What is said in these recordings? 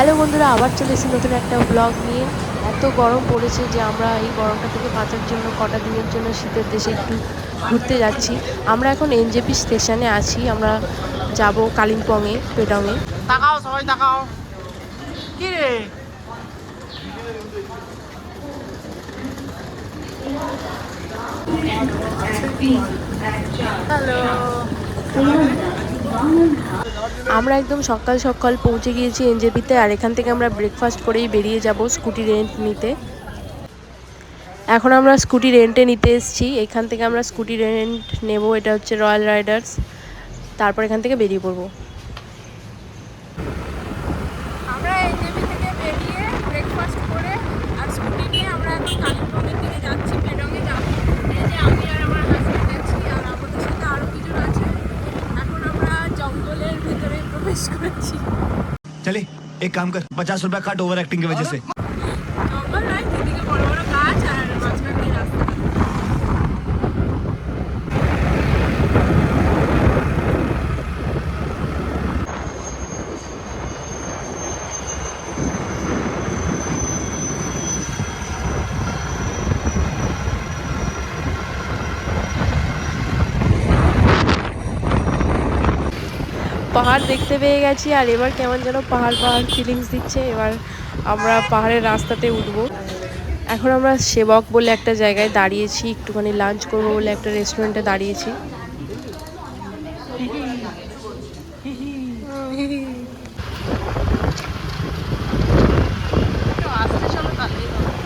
Hello বন্ধুরা আবার চলে এসেছি নতুন একটা ব্লগ নিয়ে। এত গরম পড়েছে যে আমরা এই গরমটা থেকে বাঁচার জন্য কটা দিনের জন্য শীতের দেশে একটু ঘুরতে যাচ্ছি। আমরা এখন এনজেপি স্টেশনে আছি আমরা যাব কালিম্পংয়ে পেডংয়ে। তাকাও সবাই তাকাও। কি রে? হ্যালো আমরা একদম সকাল সকাল পৌঁছে গিয়েছি এনজেপিতে, আর এখান থেকে আমরা ব্রেকফাস্ট করেই বেরিয়ে যাব স্কুটি রেন্ট নিতে। এখন আমরা স্কুটি রেন্টে নিতে এসেছি। এখান থেকে আমরা স্কুটি রেন্ট নেব, এটা হচ্ছে রয়্যাল রাইডার্স তারপর এখান থেকে বেরিয়ে পড়ব। पेश चले एक काम कर पचास रुपया काट ओवर एक्टिंग की वजह से। পাহাড় দেখতে পেয়ে গেছি আর এবার কেমন যেন পাহাড় পাহাড় ফিলিংস দিচ্ছে। এবার আমরা পাহাড়ের রাস্তাতে উঠবো। এখন আমরা সেবক বলে একটা জায়গায় দাঁড়িয়েছি, একটুখানি লাঞ্চ করব বলে একটা রেস্টুরেন্টে দাঁড়িয়েছি আসতে চলো তাহলেই হবে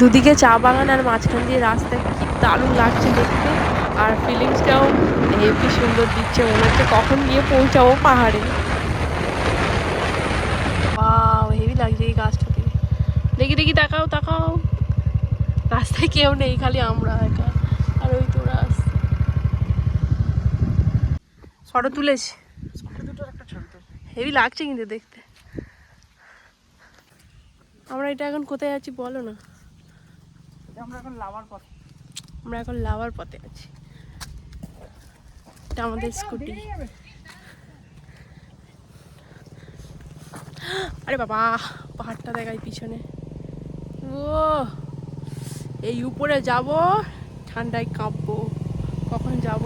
দুদিকে চা বাগান আর মাঝখান দিয়ে রাস্তা কি দারুণ লাগছে দেখতে। আর ফিলিংসটাও হেভি সুন্দর দিচ্ছে মনে হচ্ছে কখন গিয়ে পৌঁছাবো পাহাড়ে। হেভি লাগছে এই গাছটাতে। দেখি দেখি তাকাও তাকাও। রাস্তায় কেউ নেই খালি আমরা একা। আর ওই তোরা আসছে। ফটো তুলেছি? হেভি লাগছে কিন্তু দেখতে। আমরা এটা এখন কোথায় আছি বলো না। আমরা এখন লাভার পথ। আমরা এখন লাভার পথে আছি। এটা আমাদের স্কুটি। আরে বাবা পাহাড়টা দেখাই পিছনে। ও এই উপরে যাব ঠান্ডায় কাঁপবো। কখন যাব?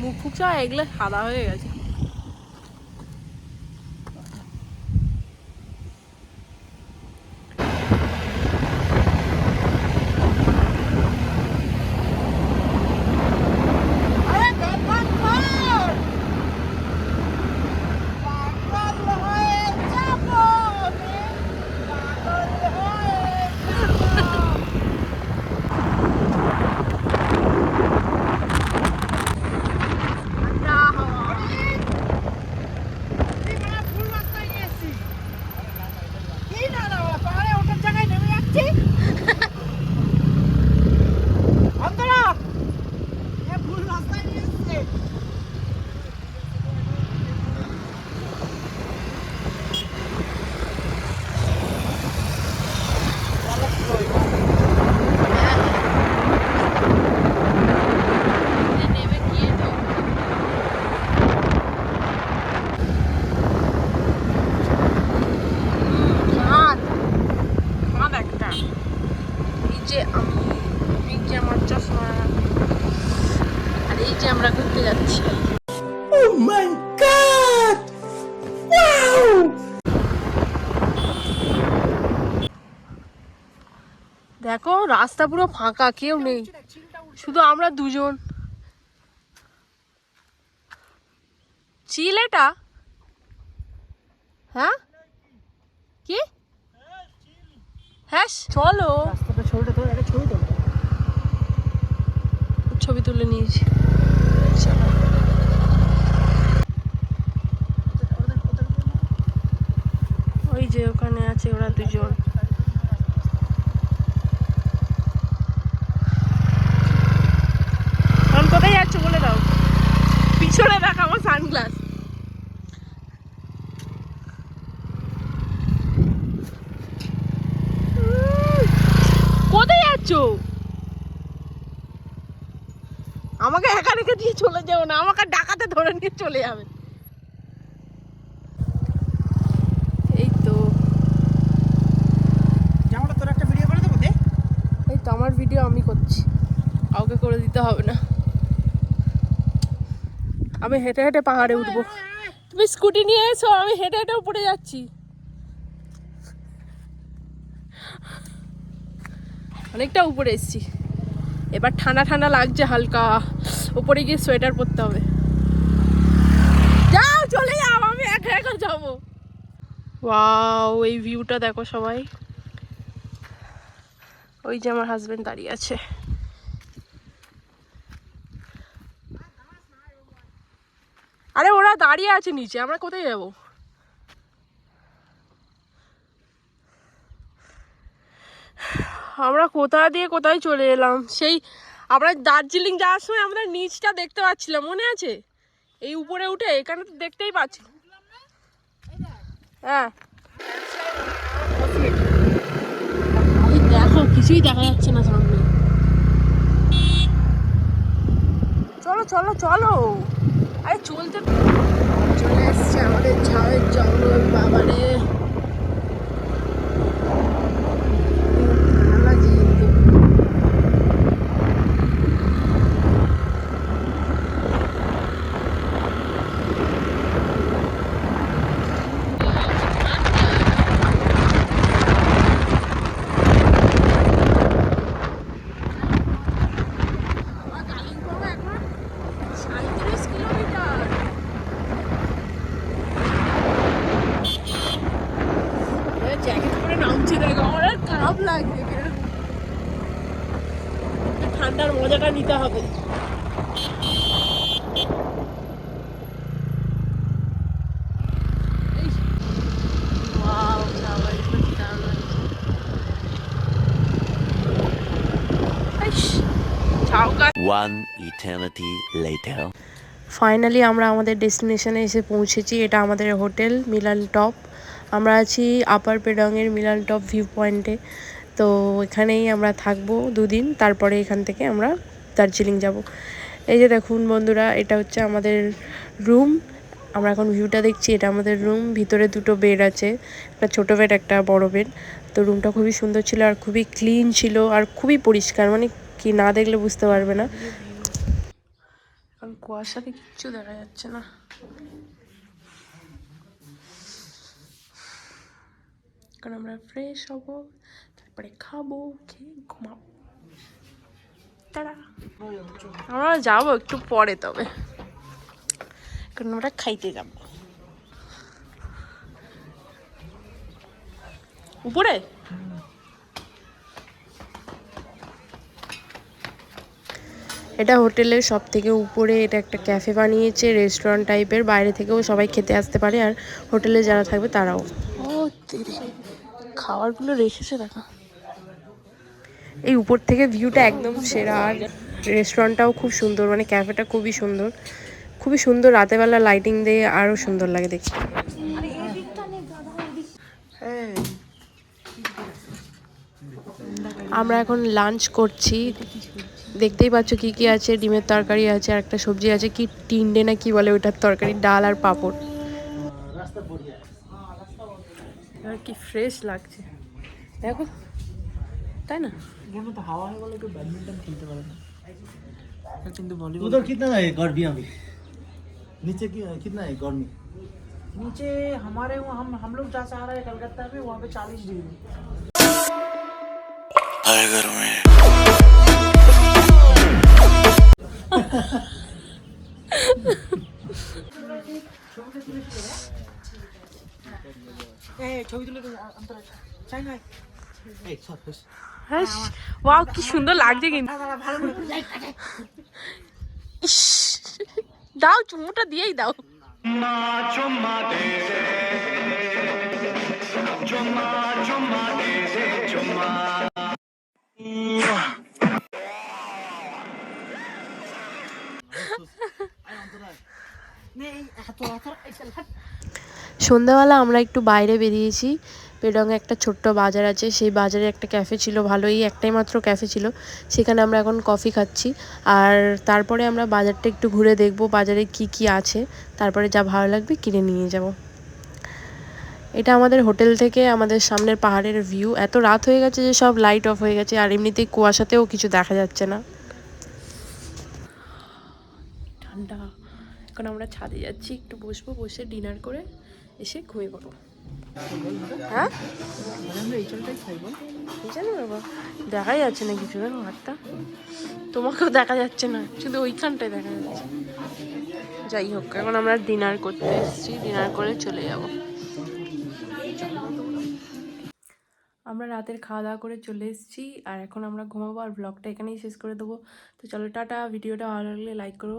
মুখ ফুক সব এগুলো সাদা হয়ে গেছে নেমে গিয়ে তো চাঁদ চাঁদ একটা এই যে আমি এই যে আমার চশমা আর এই যে আমরা ঘুরতে যাচ্ছি দেখো রাস্তা পুরো ফাঁকা কেউ নেই। শুধু আমরা দুজন। চিল এটা হ্যাঁ? কি? হ্যাঁ চলো। ছবি ছবি তুলে নিয়েছি। ওই যে ওখানে আছে ওরা দুজন। পিছনে দেখ আমার সানগ্লাস কোথায় যাচ্ছ? আমাকে একা রেখে দিয়ে চলে যাও না আমাকে ডাকাতে ধরে নিয়ে চলে যাবে। এই তো। জামাটা তোর একটা ভিডিও করে দেবো এই তো আমার ভিডিও আমি করছি। কাউকে করে দিতে হবে না। আমি হেঁটে হেঁটে পাহাড়ে উঠবো। তুমি স্কুটি নিয়ে এসো, আমি হেঁটে হেঁটে উপরে যাচ্ছি। অনেকটা উপরে এসেছি। এবার ঠান্ডা ঠান্ডা লাগছে হালকা। উপরে গিয়ে সোয়েটার পরতে হবে। যাও, চলে যাও, আমি একা একা যাব। ওয়াও, এই ভিউটা দেখো সবাই। ওই যে আমার হাজবেন্ড দাঁড়িয়ে আছে। আরে ওরা দাঁড়িয়ে আছে নিচে, আমরা কোথায় যাব? আমরা কোথা দিয়ে কোথায় চলে এলাম? সেই আমরা দার্জিলিং যাওয়ার সময় আমরা নিচটা দেখতে পাচ্ছিলাম, মনে আছে? এই উপরে উঠে, এখানে তো দেখতেই পাচ্ছি। হ্যাঁ। দেখো, কিছুই দেখা যাচ্ছে না সামনে। চলো চলো চলো। আরে চলতে চলে এসছে আমাদের ঝাড়ের জঙ্গল বাবারে ঠান্ডা লাগছে কিন্তু। আমার কালিম্পং এখন সাঁত্রিশ কিলোমিটার জ্যাকেট পরে নামছে দেখো আমার আর খারাপ লাগছে কীরকম। ঠান্ডার মজাটা নিতে হবে এই। Wow, চাবারিটা কি দারুণ লাগছে। ইস, ঝাউকা One eternity later. ফাইনালি আমরা আমাদের ডেস্টিনেশনে এসে পৌঁছেছি। এটা আমাদের হোটেল মিলান টপ। আমরা আছি আপার পেডংয়ের মিলান টপ ভিউ পয়েন্টে তো এখানেই আমরা থাকব দুদিন। তারপরে এখান থেকে আমরা দার্জিলিং যাব। এই যে দেখুন বন্ধুরা, এটা হচ্ছে আমাদের রুম আমরা এখন ভিউটা দেখছি, এটা আমাদের রুম ভিতরে দুটো বেড আছে। একটা ছোটো বেড একটা বড় বেড তো রুমটা খুবই সুন্দর ছিল আর খুবই ক্লিন ছিল আর খুবই পরিষ্কার। মানে কি না দেখলে বুঝতে পারবে না। কারণ কুয়াশাতে কিচ্ছু দেখা যাচ্ছে না। কারণ আমরা ফ্রেশ হব, তারপরে খাব, খেয়ে ঘুমাবো। তারা। আমরা যাব একটু পরে তবে। কারণ আমরা খাইতে যাব। উপরে? এটা হোটেলের সব থেকে উপরে এটা একটা ক্যাফে বানিয়েছে রেস্টুরেন্ট টাইপের বাইরে থেকেও সবাই খেতে আসতে পারে আর হোটেলে যারা থাকবে তারাও। ও খাবারগুলো রেখেছে দেখা এই উপর থেকে ভিউটা একদম সেরা আর রেস্টুরেন্টটাও খুব সুন্দর মানে ক্যাফেটা খুবই সুন্দর। খুবই সুন্দর রাতেবেলা লাইটিং দিয়ে আরও সুন্দর লাগে দেখতে। আমরা এখন লাঞ্চ করছি। দেখতেই পাচ্ছ কি কি আছে ডিমের তরকারি আছে আর একটা সবজি আছে কি টিন্ডে না কি বলে ওটার তরকারি ডাল আর পাঁপড় আর কি ফ্রেশ লাগছে দেখো তাই না এখানে তো হাওয়া হয়ে গেলে একটু ব্যাডমিন্টন খেলতে পারে না কিন্তু ভলিবল उधर कितना है गर्मी अभी नीचे की कितना है गर्मी नीचे हमारे वहाँ हम हम लोग जहाँ से आ रहे हैं कलकत्ता में वहाँ पे चालीस डिग्री এই ছবি তুলে ওয়াও কি সুন্দর লাগছে কিন্তু ইস, দাও চুমুটা দিয়েই দাও সন্ধ্যাবেলা আমরা একটু বাইরে বেরিয়েছি। পেডংয়ে একটা ছোট্ট বাজার আছে। সেই বাজারে একটা ক্যাফে ছিল, ভালোই একটাই মাত্র ক্যাফে ছিল। সেখানে আমরা এখন কফি খাচ্ছি। আর তারপরে আমরা বাজারটা একটু ঘুরে দেখব, বাজারে কি কি আছে। তারপরে যা ভালো লাগবে কিনে নিয়ে যাব। এটা আমাদের হোটেল থেকে আমাদের সামনের পাহাড়ের ভিউ। এত রাত হয়ে গেছে যে সব লাইট অফ হয়ে গেছে, আর এমনিতেই কুয়াশাতেও কিছু দেখা যাচ্ছে না। ঠান্ডা। এখন আমরা ছাদে যাচ্ছি, একটু বসবো, বসে ডিনার করে এসে ঘুমিয়ে পড়ব। হ্যাঁ? দেখাই যাচ্ছে না কিছু হাতটা। তোমাকেও দেখা যাচ্ছে না, শুধু ওইখানটায় দেখা যাচ্ছে। যাই হোক, এখন আমরা ডিনার করতে এসেছি ডিনার করে চলে যাব। আমরা রাতের খাওয়া দাওয়া করে চলে এসেছি, আর এখন আমরা ঘুমাবো, আর ব্লগটা এখানেই শেষ করে দেবো। তো চলো, টাটা, ভিডিওটা ভালো লাগলে লাইক করো।